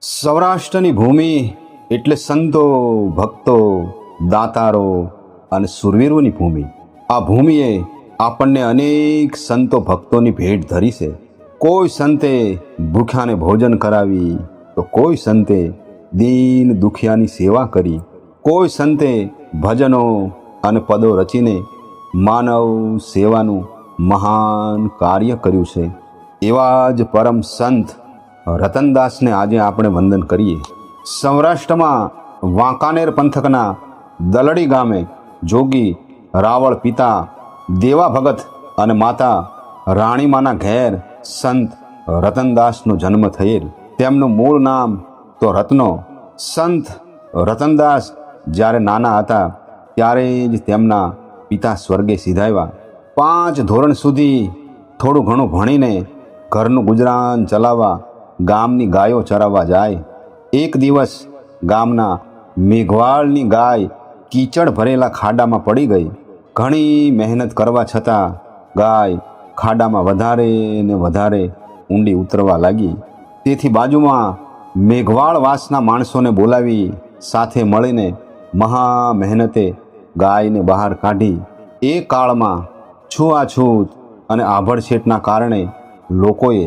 સૌરાષ્ટ્રની ભૂમિ એટલે સંતો, ભક્તો, દાતારો અને સુરવીરોની ભૂમિ. આ ભૂમિએ આપણને અનેક સંતો, ભક્તોની ભેટ ધરી છે. કોઈ સંતે ભૂખ્યાને ભોજન કરાવી, તો કોઈ સંતે દીન દુખિયાની સેવા કરી. કોઈ સંતે ભજનો અને પદો રચીને માનવ સેવાનું મહાન કાર્ય કર્યું છે. એવા જ પરમ સંત રતનદાસને આજે આપણે વંદન કરીએ. સૌરાષ્ટ્રમાં વાંકાનેર પંથકના દલડી ગામે જોગી રાવળ પિતા દેવા ભગત અને માતા રાણીમાના ઘેર સંત રતનદાસનો જન્મ થયેલ. તેમનું મૂળ નામ તો રત્નો. સંત રતનદાસ જ્યારે નાના હતા ત્યારે જ તેમના પિતા સ્વર્ગે સિધાવ્યા. પાંચ ધોરણ સુધી થોડું ઘણું ભણીને ઘરનું ગુજરાન ચલાવવા ગામની ગાયો ચરાવવા જાય. એક દિવસ ગામના મેઘવાળની ગાય કીચડ ભરેલા ખાડામાં પડી ગઈ. ઘણી મહેનત કરવા છતાં ગાય ખાડામાં વધારે ને વધારે ઊંડી ઉતરવા લાગી. તેથી બાજુમાં મેઘવાળ વાસના માણસોને બોલાવી સાથે મળીને મહા મહેનતે ગાયને બહાર કાઢી. એ કાળમાં છૂઆછૂત અને આભળછેટના કારણે લોકોએ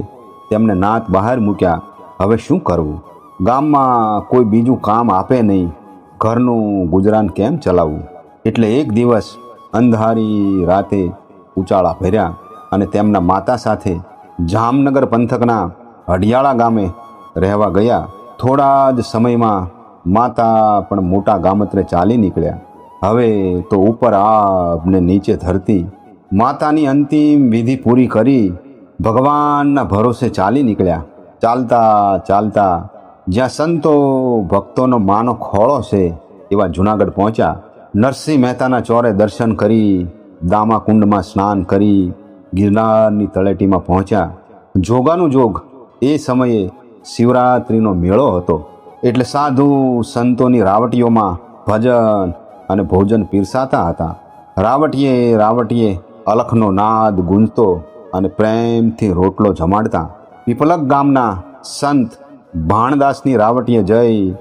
તેમને નાત બહાર મૂક્યા. હવે શું કરવું? ગામમાં કોઈ બીજું કામ આપે નહીં. ઘરનું ગુજરાન કેમ ચલાવવું? એટલે એક દિવસ અંધારી રાતે ઉચાળા ભર્યા અને તેમના માતા સાથે જામનગર પંથકના હડિયાળા ગામે રહેવા ગયા. થોડા જ સમયમાં માતા પણ મોટા ગામત્રે ચાલી નીકળ્યા. હવે તો ઉપર આબ ને નીચે ધરતી. માતાની અંતિમ વિધિ પૂરી કરી ભગવાનના ભરોસે ચાલી નીકળ્યા. ચાલતા ચાલતા જ્યાં સંતો ભક્તોનો માનો ખોળો છે એવા જુનાગઢ પહોંચ્યા. નરસિંહ મહેતાના ચોરે દર્શન કરી, દામાકુંડમાં સ્નાન કરી, ગિરનારની તળેટીમાં પહોંચ્યા. જોગાનું જોગ એ સમયે શિવરાત્રિનો મેળો હતો. એટલે સાધુ સંતોની રાવટીઓમાં ભજન અને ભોજન પીરસાતા હતા. રાવટીએ રાવટીએ અલખનો નાદ ગુંજતો અને પ્રેમથી રોટલો જમાડતા પીપલક ગામના સંત ભાણદાસની રાવટીએ જઈ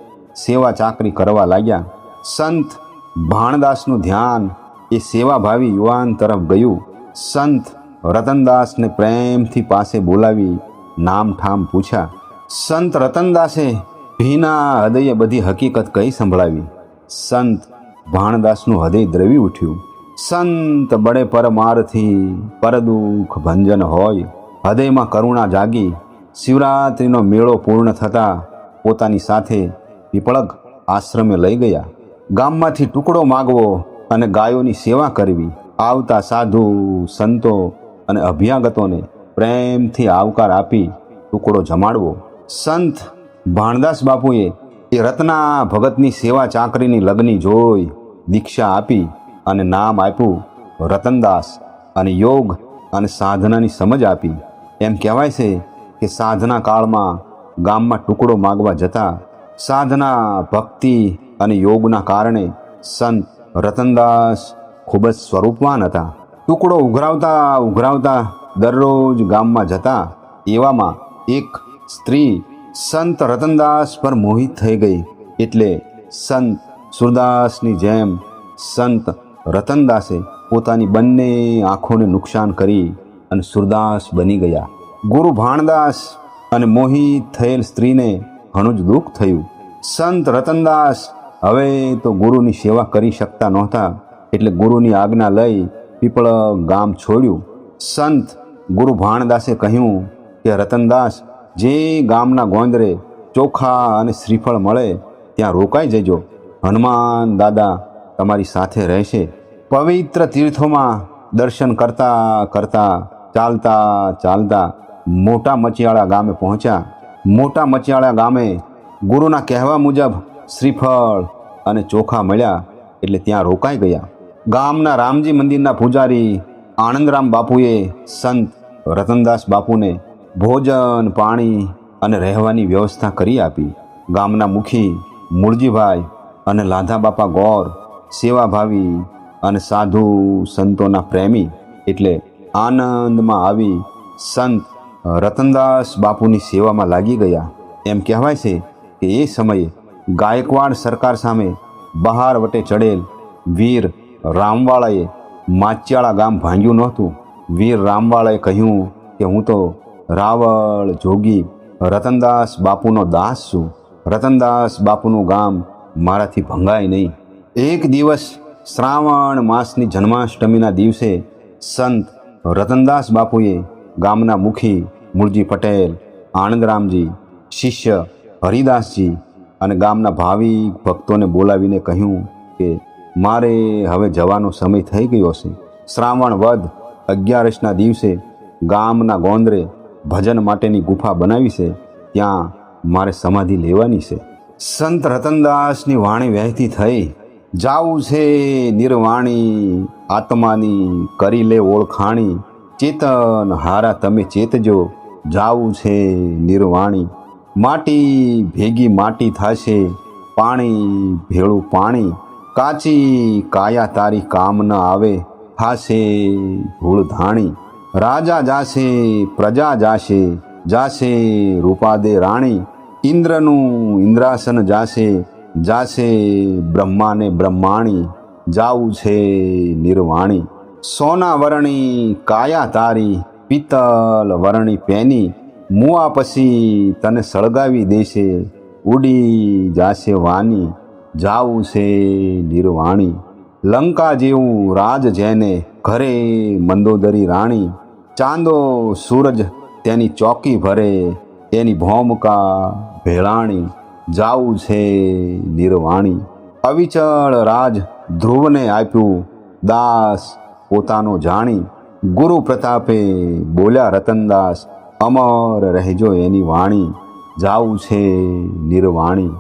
સેવા ચાકરી કરવા લાગ્યા. સંત ભાણદાસનું ધ્યાન એ સેવાભાવી યુવાન તરફ ગયું. સંત રતનદાસને પ્રેમથી પાસે બોલાવી નામ ઠામ પૂછ્યા. સંત રતનદાસે ભીના હૃદયે બધી હકીકત કહી સંભળાવી. સંત ભાણદાસનું હૃદય દ્રવી ઉઠ્યું. સંત બડે પરમારથી પરદુઃખ ભંજન હોય. હૃદયમાં કરુણા જાગી શિવરાત્રિનો મેળો પૂર્ણ થતાં પોતાની સાથે પીપળગ આશ્રમે લઈ ગયા. ગામમાંથી ટુકડો માગવો અને ગાયોની સેવા કરવી. આવતા સાધુ, સંતો અને અભ્યાગતોને પ્રેમથી આવકાર આપી ટુકડો જમાડવો. સંત ભાણદાસ બાપુએ એ રત્ના ભગતની સેવા ચાકરીની લગ્ની જોઈ દીક્ષા આપી અને નામ આપ્યું રતનદાસ અને યોગ અને સાધનાની સમજ આપી. એમ કહેવાય છે કે સાધના કાળમાં ગામમાં ટુકડો માગવા જતા સાધના, ભક્તિ અને યોગના કારણે સંત રતનદાસ ખૂબ જ સ્વરૂપવાન હતા. ટુકડો ઉઘરાવતા ઉઘરાવતા દરરોજ ગામમાં જતા એવામાં એક સ્ત્રી સંત રતનદાસ પર મોહિત થઈ ગઈ. એટલે સંત સુરદાસની જેમ સંત રતનદાસે પોતાની બંને આંખોને નુકસાન કરી અને સુરદાસ બની ગયા. ગુરુ ભાણદાસ અને મોહિત થયેલ સ્ત્રીને ઘણું જ દુઃખ થયું. સંત રતનદાસ હવે તો ગુરુની સેવા કરી શકતા નહોતા એટલે ગુરુની આજ્ઞા લઈ પીપળ ગામ છોડ્યું. સંત ગુરુ ભાણદાસે કહ્યું કે, રતનદાસ, જે ગામના ગોંદરે ચોખા અને શ્રીફળ મળે, ત્યાં રોકાઈ જજો. હનુમાન દાદા તમારી સાથે રહેશે. પવિત્ર તીર્થોમાં દર્શન કરતા કરતા, ચાલતા ચાલતા મોટા મચિયાળા ગામે પહોંચ્યા. મોટા મચિયાળા ગામે ગુરુના કહેવા મુજબ શ્રીફળ અને ચોખા મળ્યા એટલે ત્યાં રોકાઈ ગયા. ગામના રામજી મંદિરના પૂજારી આનંદરામ બાપુએ સંત રતનદાસ બાપુને ભોજન, પાણી અને રહેવાની વ્યવસ્થા કરી આપી. ગામના મુખી મૂળજીભાઈ અને લાધા બાપા ગોર સેવાભાવી અને સાધુ સંતોના પ્રેમી એટલે આનંદમાં આવી સંત રતનદાસ બાપુની સેવામાં લાગી ગયા. એમ કહેવાય છે કે એ સમયે ગાયકવાડ સરકાર સામે બહાર વટે ચડેલ વીર રામવાળાએ માચ્યાળા ગામ ભાંગ્યું નહોતું. વીર રામવાળાએ કહ્યું કે હું તો રાવળ જોગી રતનદાસ બાપુનો દાસ છું. રતનદાસ બાપુનું ગામ મારાથી ભંગાય નહીં. એક દિવસ શ્રાવણ માસની જન્માષ્ટમીના દિવસે સંત રતનદાસ બાપુએ ગામના મુખી મૂળજી પટેલ આનંદરામજી શિષ્ય હરિદાસજી અને ગામના ભાવિક ભક્તોને બોલાવીને કહ્યું કે, મારે હવે જવાનો સમય થઈ ગયો છે. શ્રાવણ વધ અગિયારસના દિવસે ગામના ગોંદરે ભજન માટેની ગુફા બનાવી છે. ત્યાં મારે સમાધિ લેવાની છે. સંત રતનદાસની વાણી વહેતી થઈ જાવું છે નિર્વાણી, આત્માની, કરી લે ઓળખાણી, ચેતન હારા તમે ચેતજો જાવું છે નિર્વાણી. માટી ભેગી માટી થશે, પાણી ભેળું પાણી. કાચી કાયા તારી કામ ન આવે, થાશે ધૂળ ધાણી. રાજા જાશે, પ્રજા જાશે જાશે રૂપાદે રાણી. ઇન્દ્રનું ઇન્દ્રાસન જાશે જાશે બ્રહ્માને બ્રહ્માણી જાવું છે નિર્વાણી. સોના વરણી, કાયા તારી, પિત્તલ વરણી પેની મુઆ પછી તને સળગાવી દેશે. ઉડી જાશે વાની જાવું છે નિર્વાણી. લંકા જેવું રાજ જેને ઘરે મંદોદરી રાણી. ચાંદો સૂરજ તેની ચોકી ભરે, તેની ભૌમકા ભેળાણી. જાવું છે નિર્વાણી. અવિચળ રાજ ધ્રુવને આપ્યું. દાસ પોતાનો જાણી. ગુરુ પ્રતાપે બોલ્યા, રતનદાસ, અમર રહેજો એની વાણી. જાવું છે નિર્વાણી.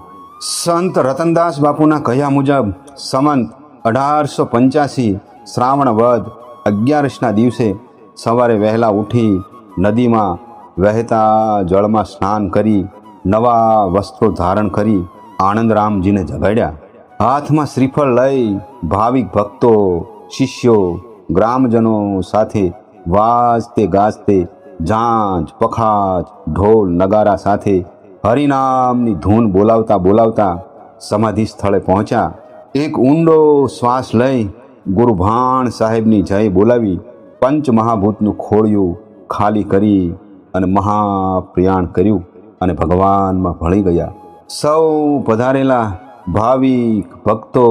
સંત રતનદાસ બાપુના કહ્યા મુજબ સમંત અઢારસો પંચ્યાસી શ્રાવણ વધ અગિયારસના દિવસે સવારે વહેલા ઉઠી નદીમાં વહેતા જળમાં સ્નાન કરી નવા વસ્ત્રો ધારણ કરી આનંદરામજીને જગાડ્યા હાથમાં શ્રીફળ લઈ ભાવિક ભક્તો, શિષ્યો, ગ્રામજનો સાથે વાજતે ગાજતે ઝાંઝ પખાજ, ઢોલ, નગારા સાથે હરિનામની ધૂન બોલાવતા બોલાવતા સમાધિ સ્થળે પહોંચ્યા. એક ઊંડો શ્વાસ લઈ ગુરુભાણ સાહેબની જય બોલાવી પંચ મહાભૂતનું ખોળિયું ખાલી કરી અને મહાપ્રયાણ કર્યું. અને ભગવાનમાં ભળી ગયા. સૌ પધારેલા ભાવિક ભક્તો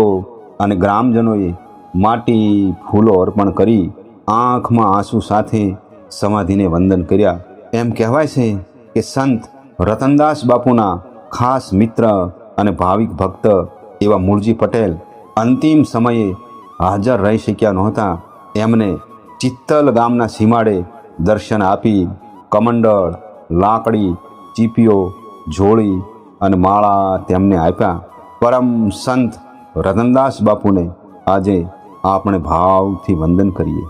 અને ગ્રામજનોએ માટી ફૂલો અર્પણ કરી આંખમાં આંસુ સાથે સમાધિને વંદન કર્યા. એમ કહેવાય છે કે સંત રતનદાસ બાપુના ખાસ મિત્ર અને ભાવિક ભક્ત એવા મૂળજી પટેલ અંતિમ સમયે હાજર રહી શક્યા નહોતા. એમને ચિત્તલ ગામના સીમાડે દર્શન આપી, કમંડળ, લાકડી ચીપીઓ જોડી અને માળા તેમને આપ્યા. પરમ સંત રતનદાસ બાપુને આજે આપણે ભાવથી વંદન કરીએ.